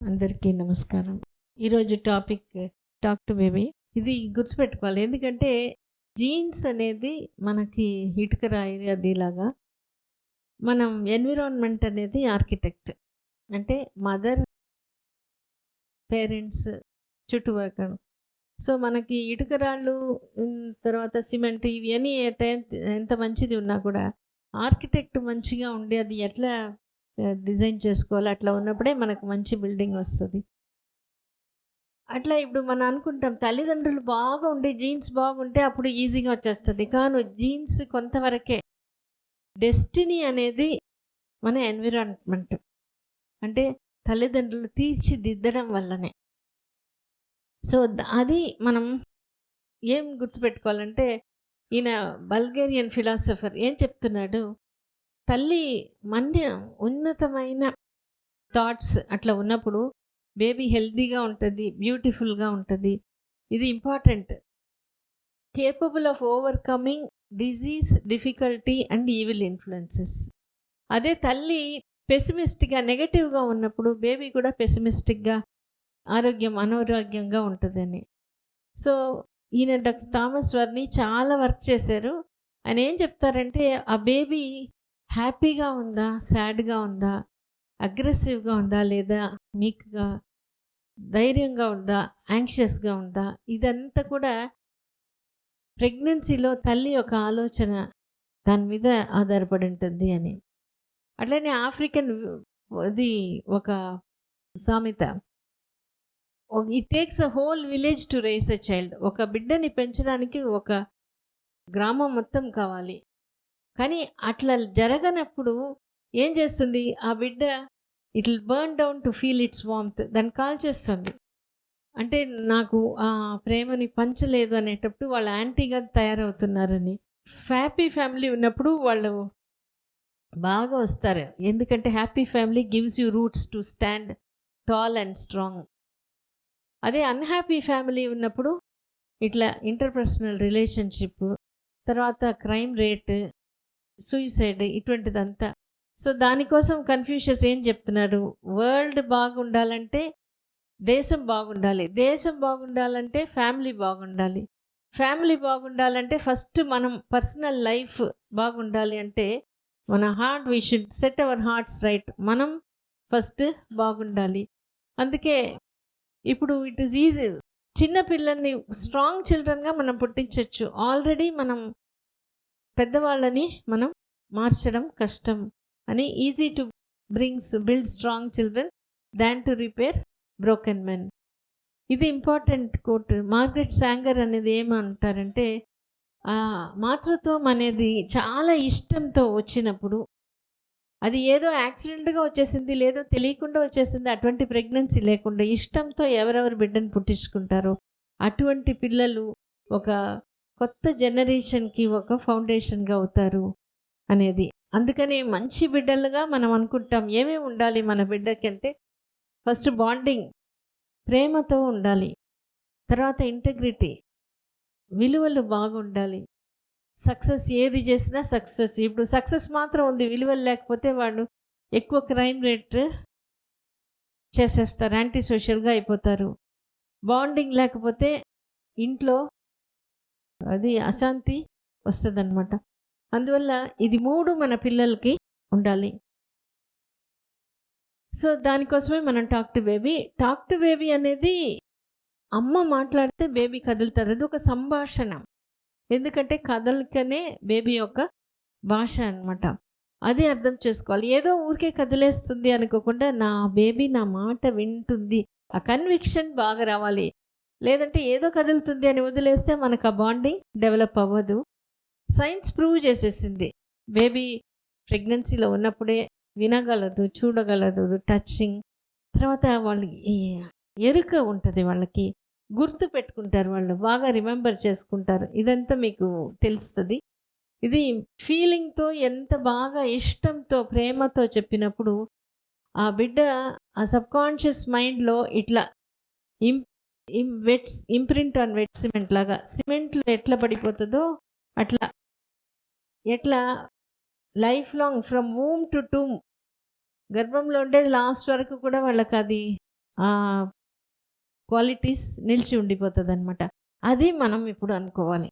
అందరికీ నమస్కారం. ఈరోజు టాపిక్ టాక్ టు బేబీ. ఇది గుర్తుపెట్టుకోవాలి. ఎందుకంటే జీన్స్ అనేది మనకి ఇటుక రాయి అదిలాగా మనం ఎన్విరాన్మెంట్ అనేది ఆర్కిటెక్ట్. అంటే మదర్ పేరెంట్స్ చుట్టుపక్కల. సో మనకి ఇటుక రాళ్ళు తర్వాత సిమెంట్ ఇవన్నీ ఎంత ఎంత మంచిది ఉన్నా కూడా ఆర్కిటెక్ట్ మంచిగా ఉండి అది ఎట్లా డిజైన్ చేసుకోవాలి. అట్లా ఉన్నప్పుడే మనకు మంచి బిల్డింగ్ వస్తుంది. అట్లా ఇప్పుడు మనం అనుకుంటాం తల్లిదండ్రులు బాగుంటే జీన్స్ బాగుంటే అప్పుడు ఈజీగా వచ్చేస్తుంది. కానీ జీన్స్ కొంతవరకే డెస్టినీ అనేది మన ఎన్విరాన్మెంట్. అంటే తల్లిదండ్రులు తీర్చిదిద్దడం వల్లనే. సో అది మనం ఏం గుర్తుపెట్టుకోవాలంటే ఈయన బల్గేరియన్ ఫిలాసఫర్ ఏం చెప్తున్నాడు? తల్లి మన్య ఉన్నతమైన థాట్స్ అట్లా ఉన్నప్పుడు బేబీ హెల్తీగా ఉంటుంది బ్యూటిఫుల్గా ఉంటుంది. ఇది important capable of overcoming disease difficulty and evil influences అదే తల్లి పెసిమిస్టిక్గా నెగటివ్గా ఉన్నప్పుడు బేబీ కూడా పెసిమిస్టిక్గా ఆరోగ్యం అనారోగ్యంగా ఉంటుందని. సో ఈయన డాక్టర్ థామస్ వర్ని చాలా వర్క్ చేశారు. ఆయన ఏం చెప్తారంటే ఆ బేబీ హ్యాపీగా ఉందా? సాడ్గా ఉందా? అగ్రెసివ్గా ఉందా? లేదా మీక్గా ధైర్యంగా ఉందా? యాంగ్షియస్గా ఉందా? ఇదంతా కూడా ప్రెగ్నెన్సీలో తల్లి యొక్క ఆలోచన దాని మీద ఆధారపడి ఉంటుంది అని. అట్లనే ఆఫ్రికన్ అది ఒక సామెత. It takes a whole village to raise a child ఒక బిడ్డని పెంచడానికి ఒక గ్రామం మొత్తం కావాలి. కానీ అట్లా జరగనప్పుడు ఏం చేస్తుంది? ఆ బిడ్డ it will burn down to feel its warmth దాన్ని కాల్ చేస్తుంది. అంటే నాకు ఆ ప్రేమని పంచలేదు అనేటప్పుడు వాళ్ళ యాంటీగా తయారవుతున్నారని. హ్యాపీ ఫ్యామిలీ ఉన్నప్పుడు వాళ్ళు బాగా వస్తారు. ఎందుకంటే happy family gives you roots to stand tall and strong. అదే అన్హ్యాపీ ఫ్యామిలీ ఉన్నప్పుడు ఇట్లా ఇంటర్పర్సనల్ రిలేషన్షిప్ తర్వాత క్రైమ్ రేట్ సూయిసైడ్ ఇటువంటిదంతా. సో దానికోసం కన్ఫ్యూషన్స్ ఏం చెప్తున్నాడు? వరల్డ్ బాగుండాలంటే దేశం బాగుండాలి. దేశం బాగుండాలంటే ఫ్యామిలీ బాగుండాలి. ఫ్యామిలీ బాగుండాలంటే ఫస్ట్ మనం పర్సనల్ లైఫ్ బాగుండాలి అంటే మన heart we should set our hearts right మనం ఫస్ట్ బాగుండాలి. అందుకే ఇప్పుడు ఇట్ ఈజ్ ఈజీ చిన్న పిల్లల్ని స్ట్రాంగ్ చిల్డ్రన్గా మనం పుట్టించవచ్చు ఆల్రెడీ మనం పెద్దవాళ్ళని మనం మార్చడం కష్టం అని easy to brings build strong children than to repair broken men ఇది ఇంపార్టెంట్ కోట్ మార్గరెట్ శాంగర్ అనేది ఏమంటారంటే మాతృత్వం అనేది చాలా ఇష్టంతో వచ్చినప్పుడు అది ఏదో యాక్సిడెంట్గా వచ్చేసింది లేదో తెలియకుండా వచ్చేసింది అటువంటి ప్రెగ్నెన్సీ లేకుండా ఇష్టంతో ఎవరెవరు బిడ్డను పుట్టించుకుంటారో అటువంటి పిల్లలు ఒక కొత్త జనరేషన్కి ఒక ఫౌండేషన్గా అవుతారు అనేది. అందుకని మంచి బిడ్డలుగా మనం అనుకుంటాం. ఏమేమి ఉండాలి మన బిడ్డకి అంటే ఫస్ట్ బాండింగ్ ప్రేమతో ఉండాలి. తర్వాత ఇంటగ్రిటీ విలువలు బాగుండాలి. సక్సెస్ ఏది చేసినా సక్సెస్. ఇప్పుడు సక్సెస్ మాత్రం ఉంది విలువలు లేకపోతే వాళ్ళు ఎక్కువ క్రైమ్ రేట్ చేసేస్తారు యాంటీ సోషల్గా అయిపోతారు. బాండింగ్ లేకపోతే ఇంట్లో అది అశాంతి వస్తుందన్నమాట. అందువల్ల ఇది మూడు మన పిల్లలకి ఉండాలి. సో దానికోసమే మనం talk to baby talk to baby అనేది అమ్మ మాట్లాడితే బేబీ కదులుతుంది. అది ఒక సంభాషణ. ఎందుకంటే కదలికనే బేబీ యొక్క భాష అన్నమాట. అది అర్థం చేసుకోవాలి. ఏదో ఊరికే కదిలేస్తుంది అనుకోకుండా నా బేబీ నా మాట వింటుంది. ఆ కన్విక్షన్ బాగా రావాలి. లేదంటే ఏదో కదులుతుంది అని వదిలేస్తే మనకు ఆ బాండింగ్ డెవలప్ అవ్వదు. సైన్స్ ప్రూవ్ చేసేసింది. బేబీ ప్రెగ్నెన్సీలో ఉన్నప్పుడే వినగలదు చూడగలదు టచింగ్ తర్వాత వాళ్ళకి ఎరుక ఉంటుంది వాళ్ళకి గుర్తు పెట్టుకుంటారు వాళ్ళు బాగా రిమెంబర్ చేసుకుంటారు. ఇదంతా మీకు తెలుస్తుంది. ఇది ఫీలింగ్తో ఎంత బాగా ఇష్టంతో ప్రేమతో చెప్పినప్పుడు ఆ బిడ్డ ఆ సబ్కాన్షియస్ మైండ్లో ఇట్లా ఇం ఇం wets imprint on wet cement లాగా. సిమెంట్లో ఎట్లా పడిపోతుందో అట్లా. ఎట్లా? Life long from womb to tomb గర్భంలో ఉండేది లాస్ట్ వరకు కూడా వాళ్ళకి అది క్వాలిటీస్ నిలిచి ఉండిపోతుంది అనమాట అది మనం ఇప్పుడు అనుకోవాలి.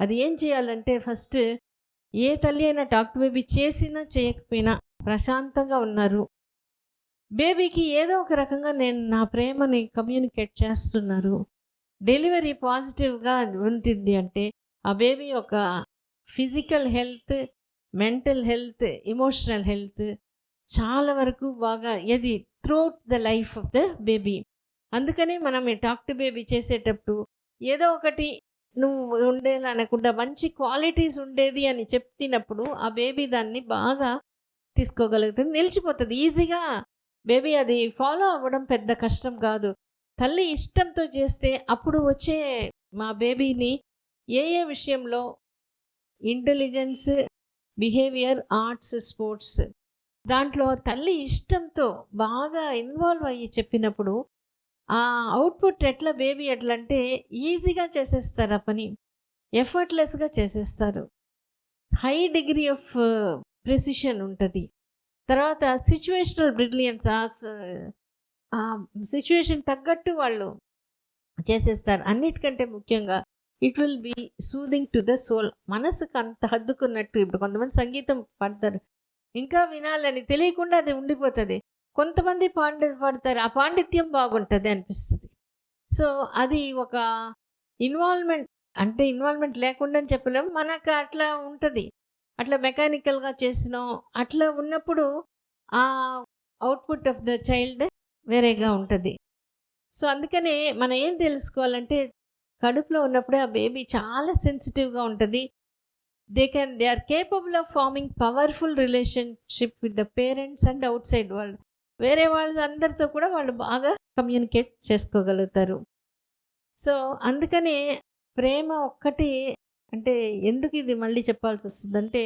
అది ఏం చేయాలంటే ఫస్ట్ ఏ తల్లి అయినా టాక్ బేబీ చేసినా చేయకపోయినా ప్రశాంతంగా ఉన్నారు. బేబీకి ఏదో ఒక రకంగా నేను నా ప్రేమని కమ్యూనికేట్ చేస్తున్నారు. డెలివరీ పాజిటివ్గా ఉంటుంది అంటే ఆ బేబీ ఒక physical health mental health emotional health చాలా వరకు బాగా ఇది throughout the life of the baby అందుకనే మనం ఈ టాక్ టు బేబీ చేసేటప్పుడు ఏదో ఒకటి నువ్వు ఉండేలా అనకుండా మంచి క్వాలిటీస్ ఉండేది అని చెప్తినప్పుడు ఆ బేబీ దాన్ని బాగా తీసుకోగలుగుతుంది నిలిచిపోతుంది ఈజీగా బేబీ అది ఫాలో అవ్వడం పెద్ద కష్టం కాదు. తల్లి ఇష్టంతో చేస్తే అప్పుడు వచ్చే మా బేబీని ఏ ఏ విషయంలో? Intelligence behaviour arts sports. దాంట్లో తల్లి ఇష్టంతో బాగా ఇన్వాల్వ్ అయ్యి చెప్పినప్పుడు ఆ అవుట్పుట్ ఎట్లా బేబీ ఎట్లా అంటే ఈజీగా చేసేస్తారు ఆ పని. ఎఫర్ట్లెస్గా చేసేస్తారు. హై డిగ్రీ ఆఫ్ ప్రెసిషన్ ఉంటుంది. తర్వాత సిచ్యువేషనల్ బ్రిలియన్స్ సిచ్యువేషన్ తగ్గట్టు వాళ్ళు చేసేస్తారు. అన్నిటికంటే ముఖ్యంగా it will be soothing to the soul మనసుకు అంత హద్దుకున్నట్టు ఇప్పుడు కొంతమంది సంగీతం పాడతారు. ఇంకా వినాలని తెలియకుండా అది ఉండిపోతుంది. కొంతమంది పాండి పాడతారు. ఆ పాండిత్యం బాగుంటుంది అనిపిస్తుంది. సో అది ఒక ఇన్వాల్వ్మెంట్ అంటే ఇన్వాల్వ్మెంట్ లేకుండా చెప్పలేం మనకు అట్లా ఉంటుంది. అట్లా మెకానికల్గా చేసినాం. అట్లా ఉన్నప్పుడు ఆ అవుట్పుట్ ఆఫ్ ద చైల్డ్ వేరేగా ఉంటుంది. సో అందుకనే మనం ఏం తెలుసుకోవాలంటే కడుపులో ఉన్నప్పుడే ఆ బేబీ చాలా సెన్సిటివ్గా ఉంటుంది. They can they are capable of forming powerful relationship with the parents and outside world. వేరే వాళ్ళ అందరితో కూడా వాళ్ళు బాగా కమ్యూనికేట్ చేసుకోగలుగుతారు. సో అందుకనే ప్రేమ ఒక్కటి అంటే ఎందుకు ఇది మళ్ళీ చెప్పాల్సి వస్తుందంటే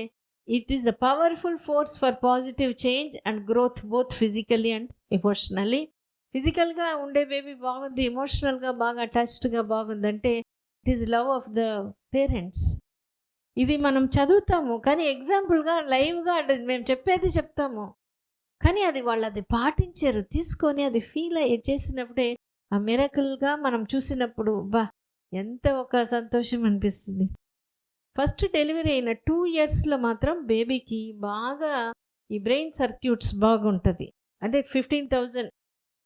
it is a powerful force for positive change and growth both physically and emotionally ఫిజికల్గా ఉండే బేబీ బాగుంది ఎమోషనల్గా బాగా అటాచ్డ్గా బాగుందంటే it is love of the parents ఇది మనం చదువుతాము కానీ ఎగ్జాంపుల్గా లైవ్గా మేము చెప్పేది చెప్తాము. కానీ అది వాళ్ళు అది పాటించారు తీసుకొని అది ఫీల్ అయ్యి చేసినప్పుడే ఆ మిరకల్గా మనం చూసినప్పుడు బా ఎంత ఒక సంతోషం అనిపిస్తుంది. ఫస్ట్ డెలివరీ అయిన టూ ఇయర్స్లో మాత్రం బేబీకి బాగా ఈ బ్రెయిన్ సర్క్యూట్స్ బాగుంటుంది. అంటే ఫిఫ్టీన్ థౌజండ్.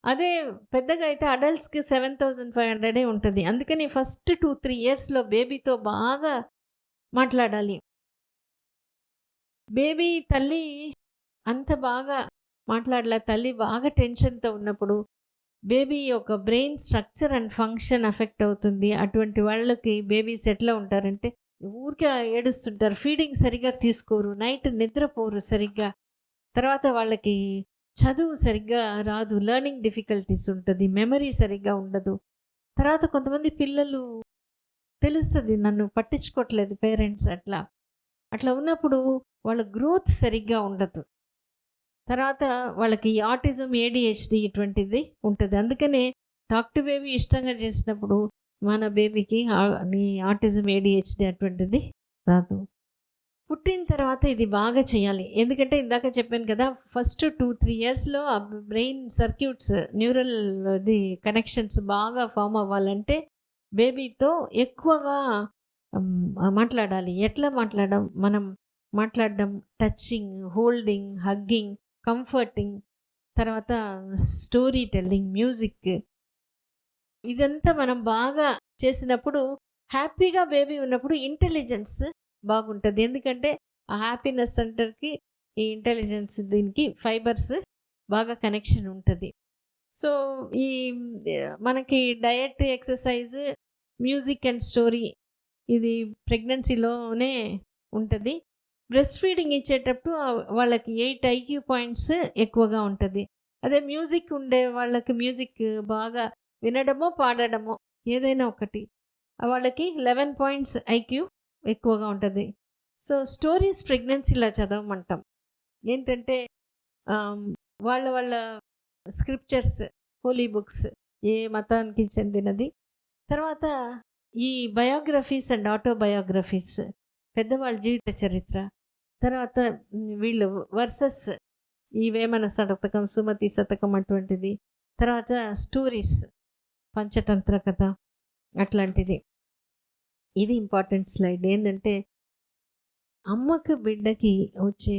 అదే పెద్దగా అయితే అడల్ట్స్కి సెవెన్ థౌజండ్ ఫైవ్ హండ్రెడే ఉంటుంది. అందుకని ఫస్ట్ టూ త్రీ ఇయర్స్లో బేబీతో బాగా మాట్లాడాలి. బేబీ తల్లి అంత బాగా మాట్లాడలే తల్లి బాగా టెన్షన్తో ఉన్నప్పుడు బేబీ యొక్క brain structure and function affect అవుతుంది. అటువంటి వాళ్ళకి బేబీస్ ఎట్లా ఉంటారంటే ఊరికే ఏడుస్తుంటారు. ఫీడింగ్ సరిగ్గా తీసుకోరు. నైట్ నిద్రపోరు సరిగ్గా. తర్వాత వాళ్ళకి చదువు సరిగ్గా రాదు. లెర్నింగ్ డిఫికల్టీస్ ఉంటుంది. మెమరీ సరిగ్గా ఉండదు. తర్వాత కొంతమంది పిల్లలు తెలుస్తుంది నన్ను పట్టించుకోవట్లేదు పేరెంట్స్ అట్లా. అట్లా ఉన్నప్పుడు వాళ్ళ గ్రోత్ సరిగ్గా ఉండదు. తర్వాత వాళ్ళకి ఆటిజం ఏడిహెచ్డి ఇటువంటిది ఉంటుంది. అందుకనే డాక్టర్ బేబీ ఇష్టంగా చేసినప్పుడు మన బేబీకి నీ ఆటిజం ఏడిహెచ్డి అటువంటిది రాదు. పుట్టిన తర్వాత ఇది బాగా చేయాలి. ఎందుకంటే ఇందాక చెప్పాను కదా ఫస్ట్ టూ త్రీ ఇయర్స్లో ఆ బ్రెయిన్ సర్క్యూట్స్ న్యూరల్ ఇది కనెక్షన్స్ బాగా ఫామ్ అవ్వాలంటే బేబీతో ఎక్కువగా మాట్లాడాలి. ఎట్లా మాట్లాడడం మనం మాట్లాడడం టచ్చింగ్ హోల్డింగ్ హగ్గింగ్ కంఫర్టింగ్ తర్వాత స్టోరీ టెల్లింగ్ మ్యూజిక్ ఇదంతా మనం బాగా చేసినప్పుడు హ్యాపీగా బేబీ ఉన్నప్పుడు ఇంటెలిజెన్స్ బాగుంటుంది. ఎందుకంటే ఆ హ్యాపీనెస్ సెంటర్కి ఈ ఇంటెలిజెన్స్ దీనికి ఫైబర్స్ బాగా కనెక్షన్ ఉంటుంది. సో ఈ మనకి diet exercise music and story ఇది ప్రెగ్నెన్సీలోనే ఉంటుంది. బ్రెస్ట్ ఫీడింగ్ ఇచ్చేటప్పుడు వాళ్ళకి ఎయిట్ ఐక్యూ పాయింట్స్ ఎక్కువగా ఉంటుంది. అదే మ్యూజిక్ ఉండే వాళ్ళకి మ్యూజిక్ బాగా వినడమో పాడడము ఏదైనా ఒకటి. వాళ్ళకి లెవెన్ పాయింట్స్ ఐక్యూ ఎక్కువగా ఉంటుంది. సో స్టోరీస్ ప్రెగ్నెన్సీలా చదవమంటాం. ఏంటంటే వాళ్ళ వాళ్ళ స్క్రిప్చర్స్ హోలీ బుక్స్ ఏ మతానికి చెందినది. తర్వాత ఈ బయోగ్రఫీస్ అండ్ ఆటోబయోగ్రఫీస్ పెద్దవాళ్ళ జీవిత చరిత్ర. తర్వాత వీళ్ళు వర్సెస్ ఈ వేమన శతకం సుమతి శతకం అటువంటిది. తర్వాత స్టోరీస్. పంచతంత్ర కథ అట్లాంటిది. ఇది ఇంపార్టెంట్ స్లైడ్. ఏంటంటే అమ్మకు బిడ్డకి వచ్చే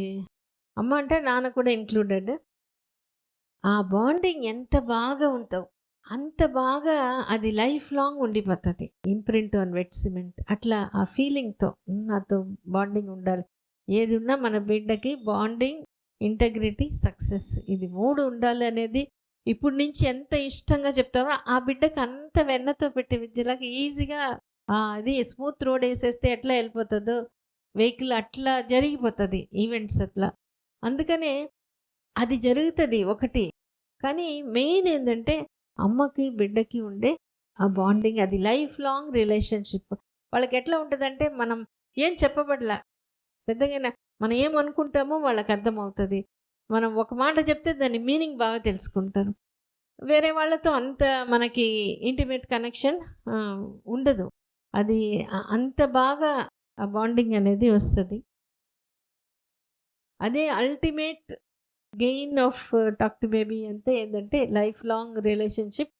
అమ్మ అంటే నాన్న కూడా ఇంక్లూడెడ్. ఆ బాండింగ్ ఎంత బాగా ఉంటావు అంత బాగా అది లైఫ్ లాంగ్ ఉండిపోతుంది. Imprint on wet cement. అట్లా ఆ ఫీలింగ్తో నాతో బాండింగ్ ఉండాలి. ఏది ఉన్నా మన బిడ్డకి బాండింగ్ ఇంటగ్రిటీ సక్సెస్. ఇది మూడు ఉండాలి అనేది ఇప్పుడు నుంచి ఎంత ఇష్టంగా చెప్తారో ఆ బిడ్డకి అంత వెన్నతో పెట్టే విద్యలాగా ఈజీగా అది స్మూత్ రోడ్ వేసేస్తే ఎట్లా వెళ్ళిపోతుందో వెహికల్ అట్లా జరిగిపోతుంది ఈవెంట్స్ అట్లా. అందుకనే అది జరుగుతుంది ఒకటి. కానీ మెయిన్ ఏంటంటే అమ్మకి బిడ్డకి ఉండే ఆ బాండింగ్ అది లైఫ్ లాంగ్ రిలేషన్షిప్. వాళ్ళకి ఎట్లా ఉంటుందంటే మనం ఏం చెప్పబడలా. పెద్దగా మనం ఏమనుకుంటామో వాళ్ళకి అర్థమవుతుంది. మనం ఒక మాట చెప్తే దాని మీనింగ్ బాగా తెలుసుకుంటారు. వేరే వాళ్ళతో అంత మనకి ఇంటిమేట్ కనెక్షన్ ఉండదు. అది అంత బాగా ఆ బాండింగ్ అనేది వస్తుంది. అదే ultimate gain of talk to baby అంటే ఏంటంటే life long relationship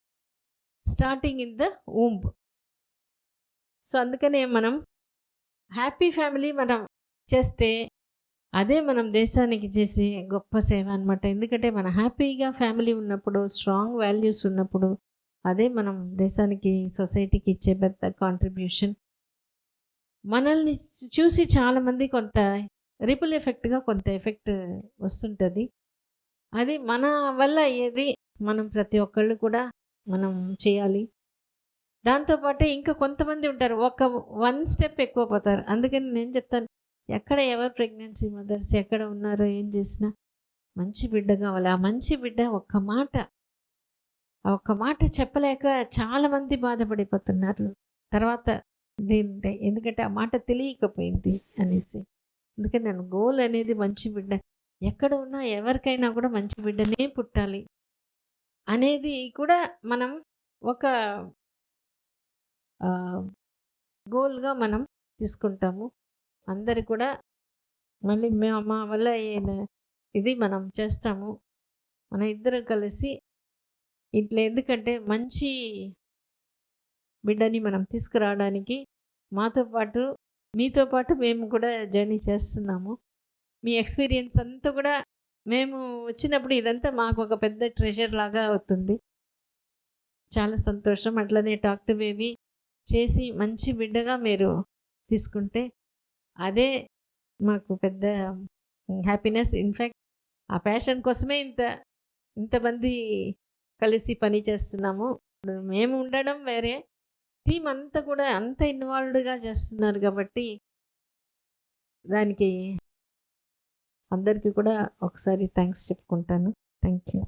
starting in the womb so అందుకనే మనం హ్యాపీ ఫ్యామిలీ మనం చేస్తే అదే మనం దేశానికి చేసే గొప్ప సేవ అనమాట ఎందుకంటే మన హ్యాపీగా ఫ్యామిలీ ఉన్నప్పుడు స్ట్రాంగ్ వాల్యూస్ ఉన్నప్పుడు అదే మనం దేశానికి సొసైటీకి ఇచ్చే పెద్ద కాంట్రిబ్యూషన్. మనల్ని చూసి చాలామంది కొంత రిపుల్ ఎఫెక్ట్గా కొంత ఎఫెక్ట్ వస్తుంటుంది. అది మన వల్ల ఏది మనం ప్రతి ఒక్కళ్ళు కూడా మనం చేయాలి. దాంతోపాటు ఇంకా కొంతమంది ఉంటారు. ఒక వన్ స్టెప్ ఎక్కువ పోతారు. అందుకని నేను చెప్తాను. ఎక్కడ ఎవరు ప్రెగ్నెన్సీ మదర్స్ ఎక్కడ ఉన్నారో ఏం చేసినా మంచి బిడ్డ కావాలి. ఆ మంచి బిడ్డ ఒక్క మాట ఆ ఒక్క మాట చెప్పలేక చాలామంది బాధపడిపోతున్నారు. తర్వాత దీంటే ఎందుకంటే ఆ మాట తెలియకపోయింది అనేసి. అందుకని నేను గోల్ అనేది మంచి బిడ్డ ఎక్కడ ఉన్నా ఎవరికైనా కూడా మంచి బిడ్డనే పుట్టాలి అనేది కూడా మనం ఒక గోల్గా మనం తీసుకుంటాము. అందరు కూడా మళ్ళీ మేము మా వల్ల ఇది మనం చేస్తాము. మన ఇద్దరం కలిసి ఇట్లా ఎందుకంటే మంచి బిడ్డని మనం తీసుకురావడానికి మాతో పాటు మీతో పాటు మేము కూడా జర్నీ చేస్తున్నాము. మీ ఎక్స్పీరియన్స్ అంతా కూడా మేము వచ్చినప్పుడు ఇదంతా మాకు ఒక పెద్ద ట్రెజర్ లాగా అవుతుంది. చాలా సంతోషం. అట్లనే టాక్ టు బేబీ చేసి మంచి బిడ్డగా మీరు తీసుకుంటే అదే మాకు పెద్ద హ్యాపీనెస్. ఇన్ఫ్యాక్ట్ ఆ ప్యాషన్ కోసమే ఇంత ఇంతమంది కలిసి పని చేస్తున్నాము. మేము ఉండడం వేరే. థీమ్ అంతా కూడా అంత ఇన్వాల్వ్డ్గా చేస్తున్నారు కాబట్టి దానికి అందరికీ కూడా ఒకసారి థ్యాంక్స్ చెప్పుకుంటాను. Thank you